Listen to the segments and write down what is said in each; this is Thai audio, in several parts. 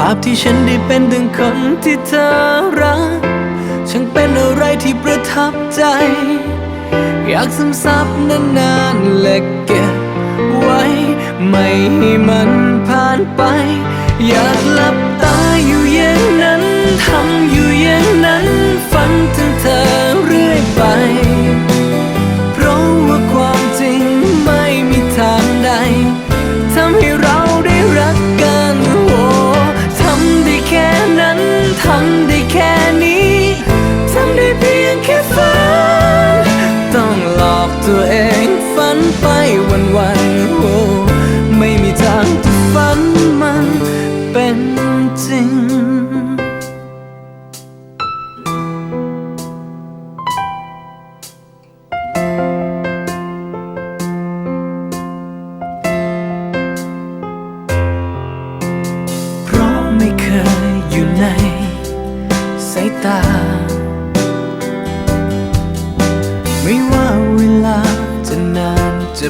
ภาพที่ฉันได้เป็นดังคนที่เธอรักช่างเป็นอะไรที่ประทับใจ อยากซึมซับนานๆและเก็บไว้ ไม่ให้มันผ่านไป อยากหลับตาอยู่อย่างนั้นทำอยู่อย่างนั้นฝันถึง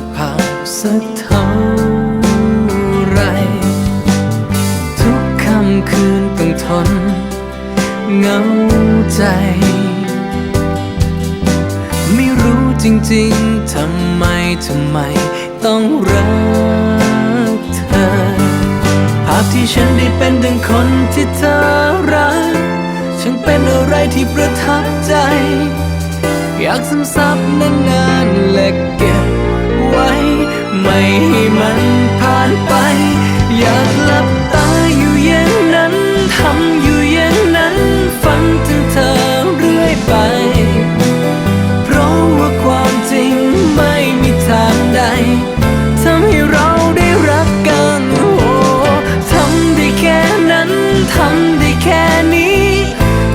จะผ่านสักเท่าไร ทุกคำคืนต้องทนเหงาใจ ไม่รู้จริงๆ ทำไม ทำไม ต้องรักเธอ ภาพที่ฉันได้เป็นดังคนที่เธอรักช่างเป็นอะไรที่ประทับใจ อยากซึมซับนานๆและเก็บ ไว้ ไม่ให้มันผ่านไป อยากหลับตาอยู่อย่างนั้นทำอยู่อย่างนั้น ฝันถึงเธอเรื่อยไป เพราะว่าความจริงไม่มีทางใดทำให้เราได้รักกันโอ้ทำได้แค่นั้นทำได้แค่นี้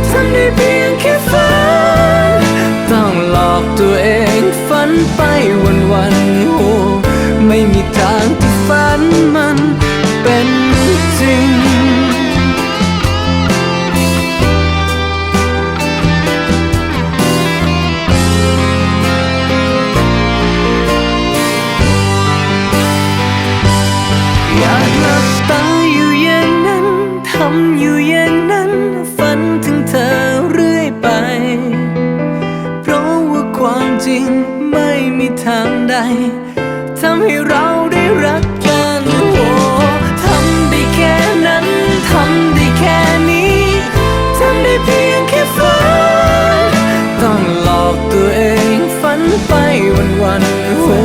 ทำได้เพียงแค่ฝันต้องหลอกตัวเองฝั นไปวันวันโอ้ไม่มีทางที่ฝันมันเป็นจริง ไม่มีทางใดทำให้เราได้รักกันโอ้ทำได้แค่นั้นทำได้แค่นี้ทำได้เพียงแค่ฝันต้องหลอกตัวเองฝันไปวันวันโอ้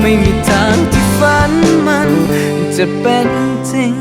ไม่มีทางที่ฝันมันจะเป็นจริง